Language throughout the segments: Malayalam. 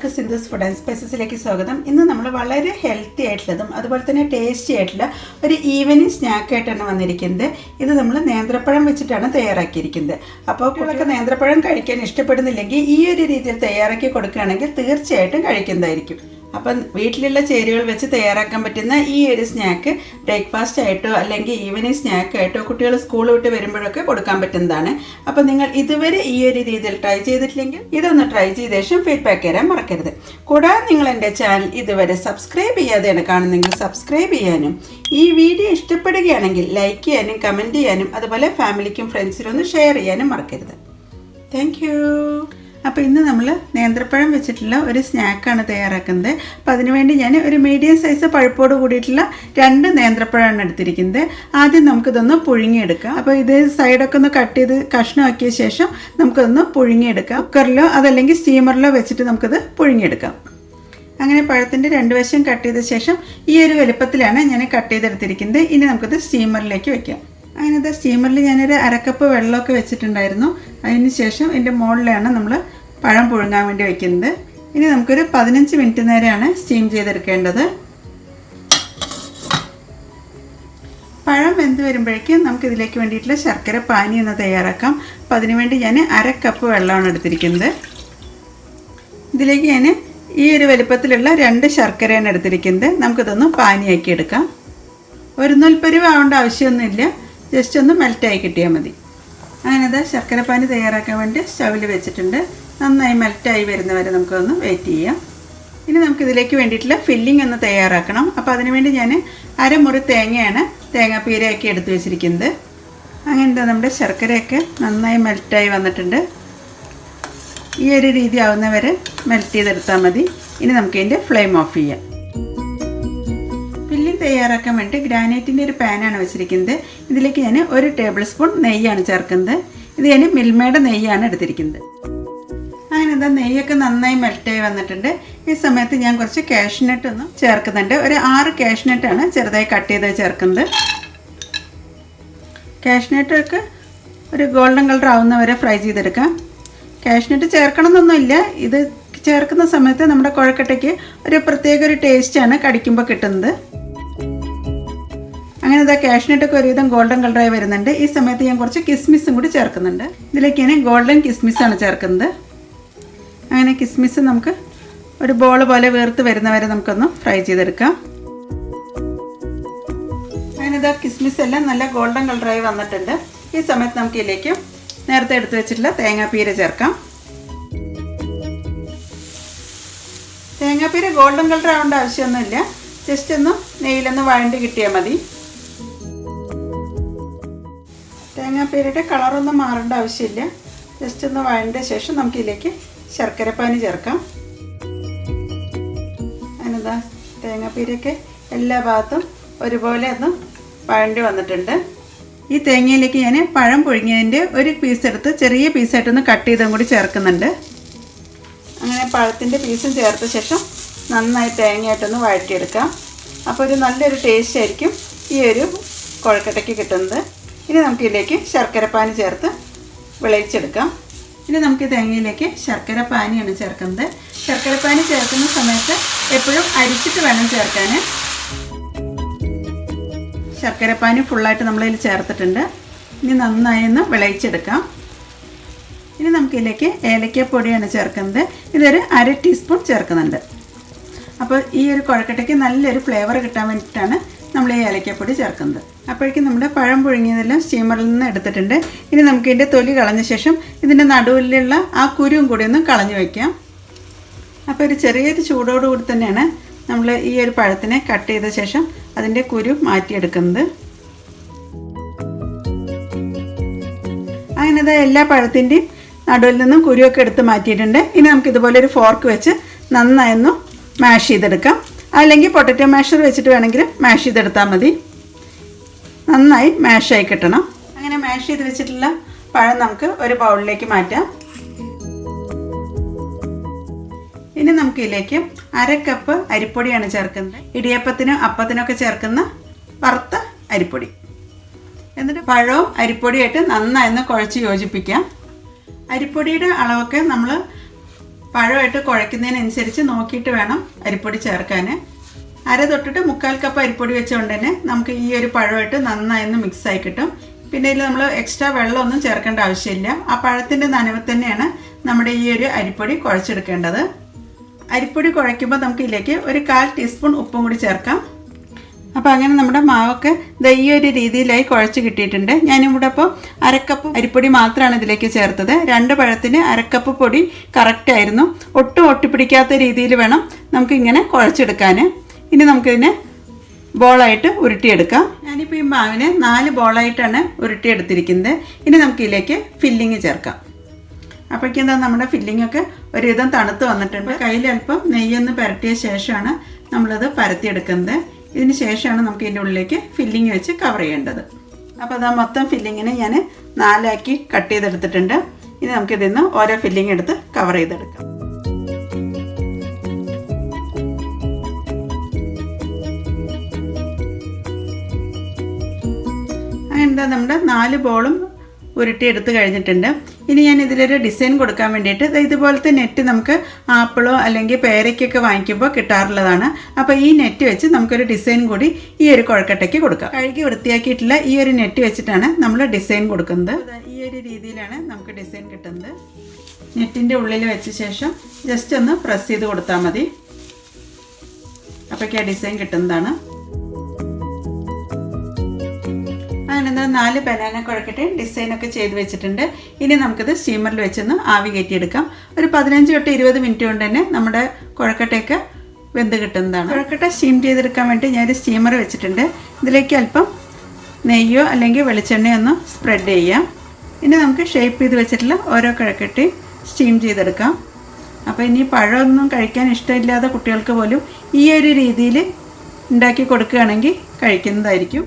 എല്ലാവർക്കും സിന്ധസ് ഫുഡ് ആൻഡ് സ്പൈസസിലേക്ക് സ്വാഗതം. ഇന്ന് നമ്മൾ വളരെ ഹെൽത്തി ആയിട്ടുള്ളതും അതുപോലെ തന്നെ ടേസ്റ്റി ആയിട്ടുള്ള ഒരു ഈവനിങ് സ്നാക്കായിട്ടാണ് വന്നിരിക്കുന്നത്. ഇത് നമ്മൾ നേന്ത്രപ്പഴം വെച്ചിട്ടാണ് തയ്യാറാക്കിയിരിക്കുന്നത്. അപ്പോൾ കുട്ടികൾക്ക് നേന്ത്രപ്പഴം കഴിക്കാൻ ഇഷ്ടപ്പെടുന്നില്ലെങ്കിൽ ഈ ഒരു രീതിയിൽ തയ്യാറാക്കി കൊടുക്കുകയാണെങ്കിൽ തീർച്ചയായിട്ടും കഴിക്കുന്നതായിരിക്കും. അപ്പം വീട്ടിലുള്ള ചേരുവകൾ വെച്ച് തയ്യാറാക്കാൻ പറ്റുന്ന ഈ ഒരു സ്നാക്ക് ബ്രേക്ക്ഫാസ്റ്റ് ആയിട്ടോ അല്ലെങ്കിൽ ഈവനിങ് സ്നാക്ക് ആയിട്ടോ കുട്ടികൾ സ്കൂൾ വിട്ട് വരുമ്പോഴൊക്കെ കൊടുക്കാൻ പറ്റുന്നതാണ്. അപ്പം നിങ്ങൾ ഇതുവരെ ഈ ഒരു രീതിയിൽ ട്രൈ ചെയ്തിട്ടില്ലെങ്കിൽ ഇതൊന്ന് ട്രൈ ചെയ്ത ശേഷം ഫീഡ്ബാക്ക് തരാൻ മറക്കരുത്. കൂടാതെ നിങ്ങൾ എന്റെ ചാനൽ ഇതുവരെ സബ്സ്ക്രൈബ് ചെയ്യാതെയാണ് കാണുന്നെങ്കിൽ സബ്സ്ക്രൈബ് ചെയ്യാനും ഈ വീഡിയോ ഇഷ്ടപ്പെടുകയാണെങ്കിൽ ലൈക്ക് ചെയ്യാനും കമന്റ് ചെയ്യാനും അതുപോലെ ഫാമിലിക്കും ഫ്രണ്ട്സിനും ഒന്ന് ഷെയർ ചെയ്യാനും മറക്കരുത്. താങ്ക് അപ്പോൾ ഇന്ന് നമ്മൾ നേന്ത്രപ്പഴം വെച്ചിട്ടുള്ള ഒരു സ്നാക്കാണ് തയ്യാറാക്കുന്നത്. അപ്പോൾ അതിനുവേണ്ടി ഞാൻ ഒരു മീഡിയം സൈസ് പഴുപ്പോട് കൂടിയിട്ടുള്ള രണ്ട് നേന്ത്രപ്പഴമാണ് എടുത്തിരിക്കുന്നത്. ആദ്യം നമുക്കിതൊന്ന് പുഴുങ്ങിയെടുക്കാം. അപ്പോൾ ഇത് സൈഡൊക്കെ ഒന്ന് കട്ട് ചെയ്ത് കഷ്ണമാക്കിയ ശേഷം നമുക്കതൊന്ന് പുഴുങ്ങിയെടുക്കാം. കുക്കറിലോ അതല്ലെങ്കിൽ സ്റ്റീമറിലോ വെച്ചിട്ട് നമുക്കിത് പുഴുങ്ങിയെടുക്കാം. അങ്ങനെ പഴത്തിന്റെ രണ്ട് വശം കട്ട് ചെയ്ത ശേഷം ഈ ഒരു വലുപ്പത്തിലാണ് ഞാൻ കട്ട് ചെയ്തെടുത്തിരിക്കുന്നത്. ഇനി നമുക്കിത് സ്റ്റീമറിലേക്ക് വെക്കാം. അങ്ങനെ സ്റ്റീമറിൽ ഞാനൊരു അരക്കപ്പ് വെള്ളമൊക്കെ വെച്ചിട്ടുണ്ടായിരുന്നു. അതിന് ശേഷം ഇതിന്റെ മുകളിലാണ് നമ്മൾ പഴം പുഴുങ്ങാൻ വേണ്ടി വയ്ക്കുന്നത് ഇനി നമുക്കൊരു പതിനഞ്ച് മിനിറ്റ് നേരെയാണ് സ്റ്റീം ചെയ്തെടുക്കേണ്ടത്. പഴം വെന്ത് വരുമ്പോഴേക്കും നമുക്ക് ഇതിലേക്ക് വേണ്ടിയിട്ടുള്ള ശർക്കര പാനി ഒന്ന് തയ്യാറാക്കാം. അപ്പോൾ അതിനുവേണ്ടി ഞാൻ അര കപ്പ് വെള്ളമാണ് എടുത്തിരിക്കുന്നത്. ഇതിലേക്ക് ഞാൻ ഈ ഒരു വലുപ്പത്തിലുള്ള രണ്ട് ശർക്കരയാണ് എടുത്തിരിക്കുന്നത്. നമുക്കിതൊന്ന് പാനിയാക്കി എടുക്കാം ഒരു നൂൽപ്പരിവ് ആവേണ്ട ആവശ്യമൊന്നുമില്ല. ജസ്റ്റ് ഒന്ന് മെൽറ്റായി കിട്ടിയാൽ മതി. അങ്ങനെ അത് ശർക്കരപ്പാനി തയ്യാറാക്കാൻ വേണ്ടി സ്റ്റവിൽ വെച്ചിട്ടുണ്ട്. നന്നായി മെൽറ്റായി വരുന്നവരെ നമുക്കൊന്ന് വെയിറ്റ് ചെയ്യാം. ഇനി നമുക്ക് ഇതിലേക്ക് വേണ്ടിയിട്ടുള്ള ഫില്ലിംഗ് ഒന്ന് തയ്യാറാക്കണം. അപ്പോൾ അതിന് വേണ്ടി ഞാൻ അരമുറി തേങ്ങയാണ് തേങ്ങാപ്പീരയൊക്കെ എടുത്തു വെച്ചിരിക്കുന്നത്. അങ്ങനെ നമ്മുടെ ശർക്കരയൊക്കെ നന്നായി മെൽറ്റായി വന്നിട്ടുണ്ട്. ഈ ഒരു രീതി ആവുന്നവരെ മെൽറ്റ് ചെയ്തെടുത്താൽ മതി. ഇനി നമുക്കിതിന്റെ ഫ്ലെയിം ഓഫ് ചെയ്യാം. തയ്യാറാക്കാൻ വേണ്ടി ഗ്രാനൈറ്റിന്റെ ഒരു പാനാണ് വെച്ചിരിക്കുന്നത്. ഇതിലേക്ക് ഞാൻ ഒരു ടേബിൾ സ്പൂൺ നെയ്യാണ് ചേർക്കുന്നത്. ഇത് ഞാൻ മിൽമയുടെ നെയ്യാണ് എടുത്തിരിക്കുന്നത്. അങ്ങനെ എന്താ നെയ്യൊക്കെ നന്നായി മെൽറ്റായി വന്നിട്ടുണ്ട്. ഈ സമയത്ത് ഞാൻ കുറച്ച് കാഷ്നട്ട് ഒന്ന് ചേർക്കുന്നുണ്ട്. ഒരു ആറ് കാഷ്നട്ടാണ് ചെറുതായി കട്ട് ചെയ്ത് ചേർക്കുന്നത്. കാഷ്നട്ടൊക്കെ ഒരു ഗോൾഡൻ കളർ ആവുന്നവരെ ഫ്രൈ ചെയ്തെടുക്കാം. കാഷ്നട്ട് ചേർക്കണമെന്നൊന്നുമില്ല ഇത് ചേർക്കുന്ന സമയത്ത് നമ്മുടെ കുഴക്കട്ടയ്ക്ക് ഒരു പ്രത്യേക ഒരു ടേസ്റ്റാണ് കടിക്കുമ്പോൾ കിട്ടുന്നത്. അങ്ങനെ ഇതാ കാഷ്നട്ടൊക്കെ ഒരുവിധം ഗോൾഡൻ കളറായി വരുന്നുണ്ട്. ഈ സമയത്ത് ഞാൻ കുറച്ച് കിസ്മിസും കൂടി ചേർക്കുന്നുണ്ട്. ഇതിലേക്ക് ഞാൻ ഗോൾഡൻ കിസ്മിസാണ് ചേർക്കുന്നത്. അങ്ങനെ കിസ്മിസ് നമുക്ക് ഒരു ബോൾ പോലെ വേർത്ത് വരുന്നവരെ നമുക്കൊന്ന് ഫ്രൈ ചെയ്തെടുക്കാം. അങ്ങനെ ഇതാ കിസ്മിസ് എല്ലാം നല്ല ഗോൾഡൻ കളറായി വന്നിട്ടുണ്ട്. ഈ സമയത്ത് നമുക്ക് ഇതിലേക്ക് നേരത്തെ എടുത്തു വെച്ചിട്ടുള്ള തേങ്ങാപ്പീര ചേർക്കാം. തേങ്ങാപ്പീര ഗോൾഡൻ കളർ ആവേണ്ട ആവശ്യമൊന്നുമില്ല. ജസ്റ്റ് ഒന്ന് നെയ്യിലൊന്ന് വഴണ്ടി കിട്ടിയാൽ മതി. തേങ്ങാപ്പീരയുടെ കളറൊന്നും മാറേണ്ട ആവശ്യമില്ല. ജസ്റ്റ് ഒന്ന് വഴണ്ട ശേഷം നമുക്കിതിലേക്ക് ശർക്കരപ്പാനി ചേർക്കാം. അതിനെന്താ തേങ്ങാപ്പീരയൊക്കെ എല്ലാ ഭാഗത്തും ഒരുപോലെ ഒന്ന് വഴണ്ടി വന്നിട്ടുണ്ട്. ഈ തേങ്ങയിലേക്ക് ഞാൻ പഴം പുഴുങ്ങിയതിന്റെ ഒരു പീസ് എടുത്ത് ചെറിയ പീസായിട്ടൊന്ന് കട്ട് ചെയ്തും കൂടി ചേർക്കുന്നുണ്ട്. അങ്ങനെ പഴത്തിന്റെ പീസും ചേർത്ത ശേഷം നന്നായി തേങ്ങയായിട്ടൊന്ന് വഴറ്റിയെടുക്കാം. അപ്പോൾ ഒരു നല്ലൊരു ടേസ്റ്റ് ആയിരിക്കും ഈ ഒരു കുഴക്കട്ടയ്ക്ക് കിട്ടുന്നത്. ഇനി നമുക്കിതിലേക്ക് ശർക്കരപ്പാനി ചേർത്ത് വിളയിച്ചെടുക്കാം. ഇനി നമുക്ക് തേങ്ങയിലേക്ക് ശർക്കര പാനിയാണ് ചേർക്കുന്നത്. ശർക്കര പാനി ചേർക്കുന്ന സമയത്ത് എപ്പോഴും അരിച്ചിട്ട് വേണം ചേർക്കാൻ ശർക്കര പാനി ഫുള്ളായിട്ട് നമ്മളിതിൽ ചേർത്തിട്ടുണ്ട്. ഇനി നന്നായി ഒന്ന് വിളയിച്ചെടുക്കാം. ഇനി നമുക്കിതിലേക്ക് ഏലക്കപ്പൊടിയാണ് ചേർക്കുന്നത്. ഇതൊരു അര ടീസ്പൂൺ ചേർക്കുന്നുണ്ട്. അപ്പോൾ ഈ ഒരു കുഴക്കട്ടയ്ക്ക് നല്ലൊരു ഫ്ലേവർ കിട്ടാൻ വേണ്ടിയിട്ടാണ് നമ്മൾ ഈ ഏലക്കപ്പൊടി ചേർക്കുന്നത്. അപ്പോഴേക്കും നമ്മുടെ പഴം പുഴുങ്ങിയതെല്ലാം സ്റ്റീമറിൽ നിന്ന് എടുത്തിട്ടുണ്ട്. ഇനി നമുക്ക് ഇതിന്റെ തൊലി കളഞ്ഞ ശേഷം ഇതിന്റെ നടുവിലുള്ള ആ കുരുവും കൂടി ഒന്ന് കളഞ്ഞു വയ്ക്കാം അപ്പോൾ ഒരു ചെറിയൊരു ചൂടോടുകൂടി തന്നെയാണ് നമ്മൾ ഈ ഒരു പഴത്തിനെ കട്ട് ചെയ്ത ശേഷം അതിന്റെ കുരു മാറ്റിയെടുക്കുന്നത്. അങ്ങനെ ഇതാ എല്ലാ പഴത്തിന്റെയും നടുവിൽ നിന്നും കുരുവൊക്കെ എടുത്ത് മാറ്റിയിട്ടുണ്ട്. ഇനി നമുക്ക് ഇതുപോലെ ഒരു ഫോർക്ക് വെച്ച് നന്നായി ഒന്ന് മാഷ് ചെയ്തെടുക്കാം. അല്ലെങ്കിൽ പൊട്ടറ്റോ മാഷർ വെച്ചിട്ട് വേണമെങ്കിൽ മാഷ് ചെയ്തെടുത്താൽ മതി. നന്നായി മാഷായി കിട്ടണം. അങ്ങനെ മാഷ് ചെയ്ത് വെച്ചിട്ടുള്ള പഴം നമുക്ക് ഒരു ബൗളിലേക്ക് മാറ്റാം. ഇനി നമുക്ക് ഇതിലേക്ക് അര കപ്പ് അരിപ്പൊടിയാണ് ചേർക്കുന്നത്. ഇടിയപ്പത്തിനും അപ്പത്തിനൊക്കെ ചേർക്കുന്ന വറുത്ത അരിപ്പൊടി. എന്നിട്ട് പഴവും അരിപ്പൊടിയായിട്ട് നന്നായി ഒന്ന് കുഴച്ച് യോജിപ്പിക്കാം. അരിപ്പൊടിയുടെ അളവൊക്കെ നമ്മൾ പഴമായിട്ട് കുഴയ്ക്കുന്നതിനനുസരിച്ച് നോക്കിയിട്ട് വേണം അരിപ്പൊടി ചേർക്കാൻ അര തൊട്ടിട്ട് മുക്കാൽ കപ്പ് അരിപ്പൊടി വെച്ചുകൊണ്ട് തന്നെ നമുക്ക് ഈ ഒരു പഴമായിട്ട് നന്നായി ഒന്ന് മിക്സ് ആയി കിട്ടും. പിന്നെ ഇതിൽ നമ്മൾ എക്സ്ട്രാ വെള്ളമൊന്നും ചേർക്കേണ്ട ആവശ്യമില്ല. ആ പഴത്തിന്റെ നനവ് തന്നെയാണ് നമ്മുടെ ഈ ഒരു അരിപ്പൊടി കുഴച്ചെടുക്കേണ്ടത്. അരിപ്പൊടി കുഴയ്ക്കുമ്പോൾ നമുക്ക് ഇതിലേക്ക് ഒരു കാൽ ടീസ്പൂൺ ഉപ്പും കൂടി ചേർക്കാം. അപ്പോൾ അങ്ങനെ നമ്മുടെ മാവൊക്കെ ദാ ഒരു രീതിയിലായി കുഴച്ച് കിട്ടിയിട്ടുണ്ട്. ഞാനിവിടെ അപ്പോൾ അരക്കപ്പ് അരിപ്പൊടി മാത്രമാണ് ഇതിലേക്ക് ചേർത്തത്. രണ്ട് പഴത്തിന് അരക്കപ്പ് പൊടി കറക്റ്റായിരുന്നു ഒട്ടും ഒട്ടിപ്പിടിക്കാത്ത രീതിയിൽ വേണം നമുക്കിങ്ങനെ കുഴച്ചെടുക്കാൻ ഇനി നമുക്കിതിനെ ബോളായിട്ട് ഉരുട്ടിയെടുക്കാം. ഞാനിപ്പോൾ ഈ മാവിനെ നാല് ബോളായിട്ടാണ് ഉരുട്ടിയെടുത്തിരിക്കുന്നത്. ഇനി നമുക്കിതിലേക്ക് ഫില്ലിങ് ചേർക്കാം. അപ്പോഴേക്കും എന്താ നമ്മുടെ ഫില്ലിംഗ് ഒക്കെ ഒരുവിധം തണുത്ത് വന്നിട്ടുണ്ട്. കയ്യിൽ അല്പം നെയ്യൊന്ന് പരട്ടിയ ശേഷമാണ് നമ്മളത് പരത്തിയെടുക്കുന്നത്. ഇതിന് ശേഷമാണ് നമുക്ക് ഇതിന്റെ ഉള്ളിലേക്ക് ഫില്ലിങ് വെച്ച് കവർ ചെയ്യേണ്ടത്. അപ്പോൾ അതാ മൊത്തം ഫില്ലിങ്ങിനെ ഞാൻ നാലാക്കി കട്ട് ചെയ്തെടുത്തിട്ടുണ്ട്. ഇനി നമുക്കിതിൽ നിന്ന് ഓരോ ഫില്ലിംഗ് എടുത്ത് കവർ ചെയ്തെടുക്കാം. എന്താ നമ്മുടെ നാല് ബോളും ഉരുട്ടി എടുത്ത് കഴിഞ്ഞിട്ടുണ്ട്. ഇനി ഞാൻ ഇതിലൊരു ഡിസൈൻ കൊടുക്കാൻ വേണ്ടിയിട്ട് ഇതുപോലത്തെ നെറ്റ് നമുക്ക് ആപ്പിളോ അല്ലെങ്കിൽ പേരയ്ക്കൊക്കെ വാങ്ങിക്കുമ്പോൾ കിട്ടാറുള്ളതാണ്. അപ്പോൾ ഈ നെറ്റ് വെച്ച് നമുക്കൊരു ഡിസൈൻ കൂടി ഈ ഒരു കുഴക്കട്ടയ്ക്ക് കൊടുക്കാം. കഴുകി വൃത്തിയാക്കിയിട്ടുള്ള ഈ ഒരു നെറ്റ് വെച്ചിട്ടാണ് നമ്മൾ ഡിസൈൻ കൊടുക്കുന്നത്. ഈ ഒരു രീതിയിലാണ് നമുക്ക് ഡിസൈൻ കിട്ടുന്നത്. നെറ്റിന്റെ ഉള്ളിൽ വെച്ച ശേഷം ജസ്റ്റ് ഒന്ന് പ്രസ് ചെയ്ത് കൊടുത്താൽ മതി. അപ്പോഴേക്ക് ഡിസൈൻ കിട്ടുന്നതാണ്. എന്താ നാല് ബനാന കുഴക്കട്ടെ ഡിസൈനൊക്കെ ചെയ്ത് വെച്ചിട്ടുണ്ട്. ഇനി നമുക്കിത് സ്റ്റീമറിൽ വെച്ചൊന്ന് ആവി കയറ്റിയെടുക്കാം. ഒരു പതിനഞ്ച് തൊട്ട് ഇരുപത് മിനിറ്റ് കൊണ്ട് തന്നെ നമ്മുടെ കുഴക്കട്ടയൊക്കെ വെന്ത് കിട്ടുന്നതാണ്. കുഴക്കട്ട സ്റ്റീം ചെയ്തെടുക്കാൻ വേണ്ടി ഞാനൊരു സ്റ്റീമർ വെച്ചിട്ടുണ്ട്. ഇതിലേക്ക് അല്പം നെയ്യോ അല്ലെങ്കിൽ വെളിച്ചെണ്ണയോ ഒന്ന് സ്പ്രെഡ് ചെയ്യാം. ഇനി നമുക്ക് ഷേപ്പ് ചെയ്ത് വെച്ചിട്ടുള്ള ഓരോ കുഴക്കട്ടയും സ്റ്റീം ചെയ്തെടുക്കാം. അപ്പോൾ ഇനി പഴമൊന്നും കഴിക്കാൻ ഇഷ്ടമില്ലാത്ത കുട്ടികൾക്ക് പോലും ഈ ഒരു രീതിയിൽ ഉണ്ടാക്കി കൊടുക്കുകയാണെങ്കിൽ കഴിക്കുന്നതായിരിക്കും.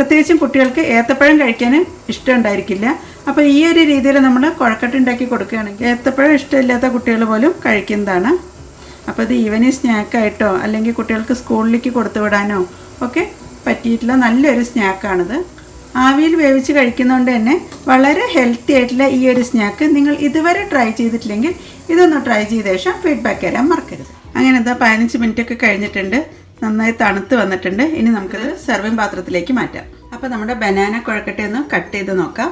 പ്രത്യേകിച്ചും കുട്ടികൾക്ക് ഏത്തപ്പഴം കഴിക്കാൻ ഇഷ്ടമുണ്ടായിരിക്കില്ല. അപ്പോൾ ഈ ഒരു രീതിയിൽ നമ്മൾ കുഴക്കട്ട ഉണ്ടാക്കി കൊടുക്കുകയാണെങ്കിൽ ഏത്തപ്പഴം ഇഷ്ടമില്ലാത്ത കുട്ടികൾ പോലും കഴിക്കുന്നതാണ്. അപ്പോൾ ഇത് ഈവനിങ് സ്നാക്കായിട്ടോ അല്ലെങ്കിൽ കുട്ടികൾക്ക് സ്കൂളിലേക്ക് കൊടുത്തു വിടാനോ ഒക്കെ പറ്റിയിട്ടുള്ള നല്ലൊരു സ്നാക്കാണിത് ആവിയിൽ വേവിച്ച് കഴിക്കുന്നതുകൊണ്ട് തന്നെ വളരെ ഹെൽത്തി ആയിട്ടുള്ള ഈ ഒരു സ്നാക്ക് നിങ്ങൾ ഇതുവരെ ട്രൈ ചെയ്തിട്ടില്ലെങ്കിൽ ഇതൊന്ന് ട്രൈ ചെയ്ത ശേഷം ഫീഡ്ബാക്ക് തരാൻ മറക്കരുത്. അങ്ങനെ എന്താ പതിനഞ്ച് മിനിറ്റ് ഒക്കെ കഴിഞ്ഞിട്ടുണ്ട്. നന്നായി തണുത്ത് വന്നിട്ടുണ്ട്. ഇനി നമുക്കത് സെർവിങ് പാത്രത്തിലേക്ക് മാറ്റാം. അപ്പോൾ നമ്മുടെ ബനാന കുഴക്കട്ടെ ഒന്ന് കട്ട് ചെയ്ത് നോക്കാം.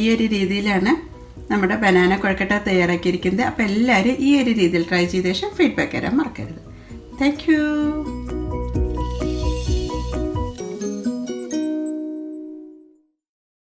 ഈ ഒരു രീതിയിലാണ് നമ്മുടെ ബനാന കുഴക്കട്ട തയ്യാറാക്കിയിരിക്കുന്നത്. അപ്പോൾ എല്ലാവരും ഈ ഒരു രീതിയിൽ ട്രൈ ചെയ്ത ശേഷം ഫീഡ്ബാക്ക് തരാൻ മറക്കരുത്. താങ്ക്